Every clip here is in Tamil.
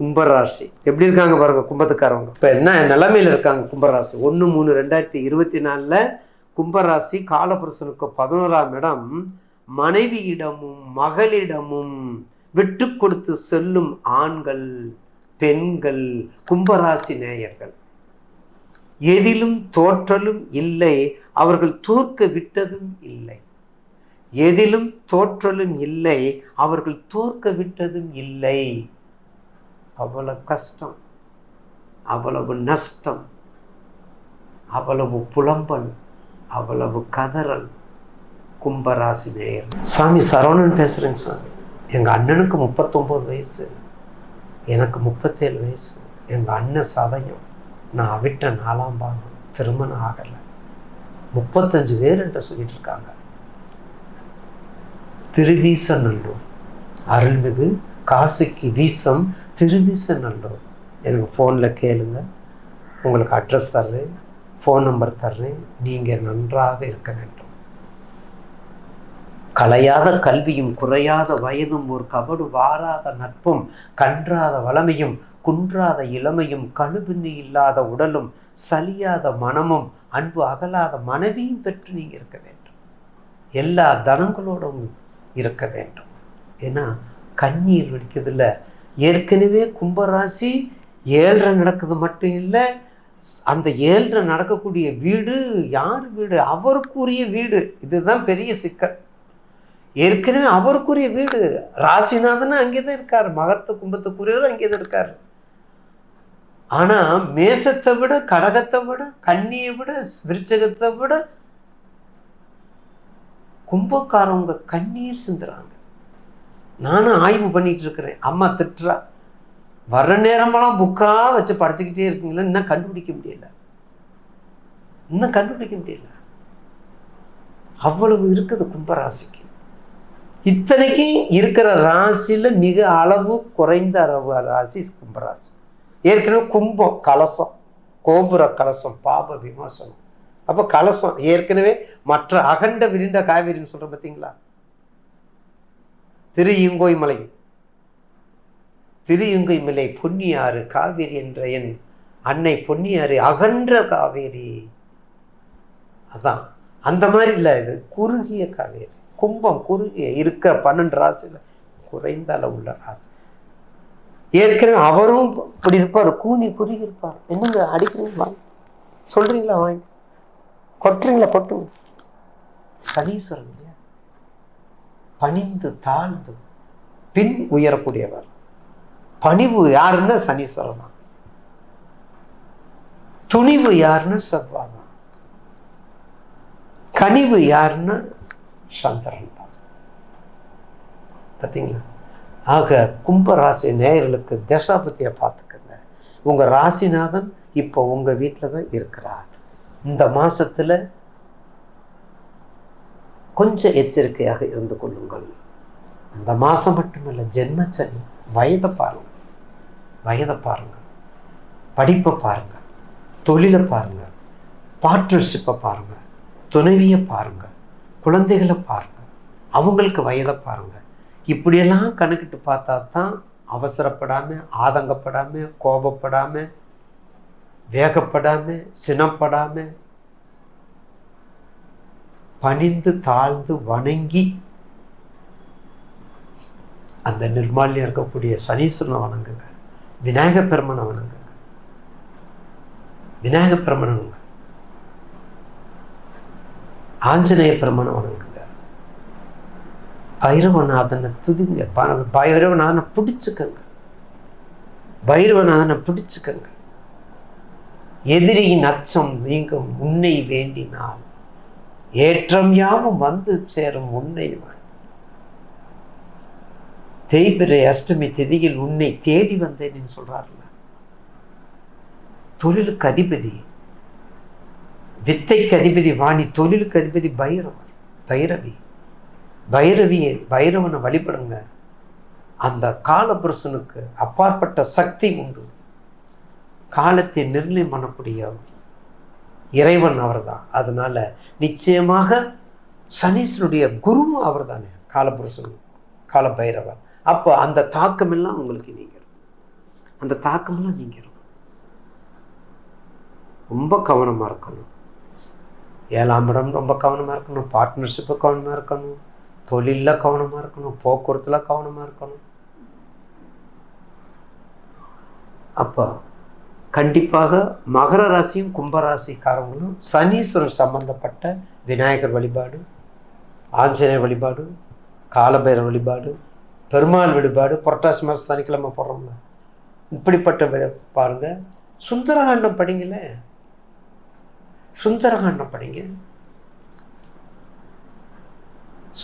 கும்பராசி. எப்படி இருக்காங்க பாருங்க கும்பத்துக்காரவங்க. இப்போ என்ன நிலைமையில் இருக்காங்க கும்பராசி. ஒன்று மூணு ரெண்டாயிரத்தி இருபத்தி நாலில் கும்பராசி காலபுருஷனுக்கு பதினோராம் இடம் மனைவியிடமும் மகளிடமும் விட்டு கொடுத்து செல்லும் ஆண்கள் பெண்கள் கும்பராசி நேயர்கள். எதிலும் தோற்றலும் இல்லை அவர்கள் தோற்க விட்டதும் இல்லை. எதிலும் தோற்றலும் இல்லை அவர்கள் தோற்க விட்டதும் இல்லை. அவ்வளவு கஷ்டம் அவ்வளவு நஷ்டம் அவ்வளவு புலம்பல் அவ்வளவு கதறல். கும்பராசி நேயர். சாமி சரவணன் பேசுகிறேங்க சாமி. எங்கள் அண்ணனுக்கு முப்பத்தொம்போது வயசு. எனக்கு முப்பத்தேழு வயசு. எங்க அண்ணன் சதயம். நான் அவிட்ட நாலாம் பாகம் திருமணம் ஆகலை. முப்பத்தஞ்சு பேர் என்ற சொல்லிட்டு இருக்காங்க. திருவீசநல்லூர். அருள்மிகு காசிக்கு வீசம் திருவீசநல்லூர் எனக்கு ஃபோனில் கேளுங்க. உங்களுக்கு அட்ரஸ் தர்றேன். ஃபோன் நம்பர் தர்றேன். நீங்கள் நன்றாக இருக்க வேண்டும். கலையாத கல்வியும் குறையாத வயதும் ஒரு கபடு வாராத நட்பும் கன்றாத வளமையும் குன்றாத இளமையும் கணுபின்னி இல்லாத உடலும் சலியாத மனமும் அன்பு அகலாத மனைவியும் பெற்று நீங்கள் இருக்க வேண்டும். எல்லா தனங்களோடும் இருக்க வேண்டும். ஏன்னா கண்ணீர் வெடிக்கிறதுல ஏற்கனவே கும்பராசி ஏழ்ரை நடக்குது மட்டும் இல்லை அந்த ஏழ்ரை நடக்கக்கூடிய வீடு யார் வீடு? அவருக்குரிய வீடு. இதுதான் பெரிய சிக்கல். ஏற்கனவே அவருக்குரிய வீடு. ராசிநாதன் அங்கே தான் இருக்கார். மகத்து கும்பத்துக்குரியவர் அங்கே தான் இருக்கார். ஆனால் மேசத்தை விட கடகத்தை விட கன்னியை விட விருச்சகத்தை விட கும்பக்காரவங்க கண்ணீர் சிந்துறாங்க. நானும் ஆய்வு பண்ணிட்டு இருக்கிறேன் அம்மா திட்டுறா. வர்ற நேரமெல்லாம் புக்காக வச்சு படிச்சுக்கிட்டே இருக்கீங்களா? இன்னும் கண்டுபிடிக்க முடியல. இன்னும் கண்டுபிடிக்க முடியல? அவ்வளவு இருக்குது கும்பராசிக்கு. இத்தனைக்கும் இருக்கிற ராசியில் மிக அளவு குறைந்த அளவு ராசி கும்பராசி. ஏற்கனவே கும்பம் கலசம் கோபுர கலசம் பாப விமர்சனம் அப்போ கலசம் ஏற்கனவே மற்ற அகண்ட விரிந்த காவிரின்னு சொல்கிறேன் பார்த்தீங்களா திரு இங்கோய் மலை திரு இங்கோய் மலை பொன்னியாறு காவேரி என்ற என் அன்னை பொன்னியாறு அகன்ற காவேரி. அதான். அந்த மாதிரி இல்லை இது. குறுகிய காவேரி. கும்பம் குறுகிய இருக்கிற பன்னெண்டு ராசியில் குறைந்த அளவுள்ள ராசி. ஏற்கனவே அவரும் இப்படி இருப்பார். கூனி குறுகி இருப்பார். என்னங்க அடிக்கிறீங்க வாங்க சொல்றீங்களா வாங்க கொட்டுறீங்களா? கொட்டுங்க. சனீஸ்வரன் பணிந்து தாழ்ந்து பின் உயரக்கூடியவர். பணிவு யாருன்னா சனீஸ்வரன்? தான் துணிவு யாருன்னு செவ்வாய் தான் கனிவு யாருன்னா சந்திரன். தான் பார்த்தீங்களா ஆக கும்பராசி நேயர்களுக்கு தசாபத்தியை பார்த்துக்கங்க. உங்கள் ராசிநாதன் இப்போ உங்கள் வீட்டில் தான் இருக்கிறார். இந்த மாசத்துல கொஞ்சம் எச்சரிக்கையாக இருந்து கொள்ளுங்கள். இந்த மாதம் மட்டுமல்ல ஜென்மச்சனி வயதை பாருங்க. வயதை பாருங்க. படிப்பை பாருங்க. தொழிலை பாருங்க. பார்ட்னர்ஷிப்பை பாருங்க. துணைவியை பாருங்க. குழந்தைகளை பாருங்க. அவங்களுக்கு வயதை பாருங்க. இப்படியெல்லாம் கணக்கிட்டு பார்த்தா தான் அவசரப்படாமல் ஆதங்கப்படாமல் கோபப்படாமல் வேகப்படாமல் சினப்படாமல் பணிந்து தாழ்ந்து வணங்கி அந்த நிர்மாலியம் இருக்கக்கூடிய சனீஸ்வரனை வணங்குங்க. விநாயக பெருமனை வணங்குங்க. விநாயக பெருமனை வணங்குங்க. ஆஞ்சநேய பெருமனை வணங்குங்க. பைரவநாதனை துதிங்க. ப- பைரவநாதனை பிடிச்சுக்கங்க. பைரவநாதனை பிடிச்சுக்கங்க. எதிரியின் அச்சம் நீங்கும். உன்னை வேண்டினால் ஏற்றம் யாவும் வந்து சேரும் உன்னை தேய்பிரை அஷ்டமி திதியில் உன்னை தேடி வந்தேன் சொல்றாருல தொழிலுக்கு அதிபதி வித்தைக்கு அதிபதி வாணி தொழிலுக்கு அதிபதி பைரவர் பைரவி. பைரவியை பைரவனை வழிபடுங்க. அந்த காலபுருஷனுக்கு அப்பாற்பட்ட சக்தி உண்டு. காலத்தை நிர்ணயம் பண்ணக்கூடிய இறைவன் அவர் தான் அதனால் நிச்சயமாக சனீஸ்வனுடைய குருவும் அவர் தானே காலபுருஷன் காலபைரவர். அப்போ அந்த தாக்கம் எல்லாம் உங்களுக்கு நீங்கிடும் அந்த தாக்கமெல்லாம் நீங்கிடும் ரொம்ப கவனமாக இருக்கணும். ஏழாம் இடம் ரொம்ப கவனமாக இருக்கணும். பார்ட்னர்ஷிப்பு கவனமாக இருக்கணும். தொழிலில் கவனமாக இருக்கணும். போக்குவரத்தில் கவனமாக இருக்கணும். அப்போ கண்டிப்பாக மகர ராசியும் கும்பராசிக்காரங்களும் சனீஸ்வரன் சம்பந்தப்பட்ட விநாயகர் வழிபாடு ஆஞ்சநேயர் வழிபாடு காலபைரர் வழிபாடு பெருமாள் வழிபாடு புரட்டாசி மாதம் சனிக்கிழமை போடுறோம்ல. இப்படிப்பட்ட வி- சுந்தரகாண்டம் படிங்களே. சுந்தரகாண்டம் படிங்க.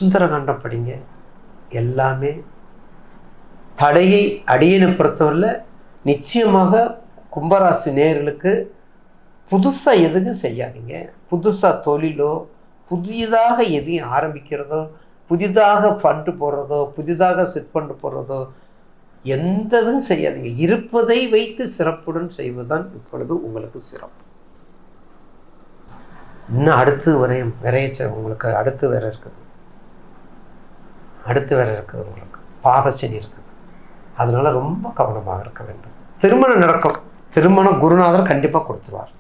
சுந்தரகாண்டம் படிங்க. எல்லாமே தடையை அடியனை பொறுத்தவரையில் நிச்சயமாக கும்பராசி நேர்களுக்கு புதுசாக எதுவும் செய்யாதீங்க. புதுசாக தொழிலோ புதியதாக எதையும் ஆரம்பிக்கிறதோ புதிதாக ஃபண்டு போடுறதோ புதிதாக செட் பண்ணு போடுறதோ எந்த இதுவும் செய்யாதீங்க. இருப்பதை வைத்து சிறப்புடன் செய்வதுதான் இப்பொழுது உங்களுக்கு சிறப்பு. இன்னும் அடுத்து வரையும் விரைய உங்களுக்கு அடுத்து வேற இருக்குது. அடுத்து வேற இருக்குது உங்களுக்கு. பாதச்சனி இருக்குது. அதனால ரொம்ப கவனமாக இருக்க வேண்டும். திருமணம் நடக்கும். திருமணம் குருநாதர் கண்டிப்பாக கொடுத்துருவார்.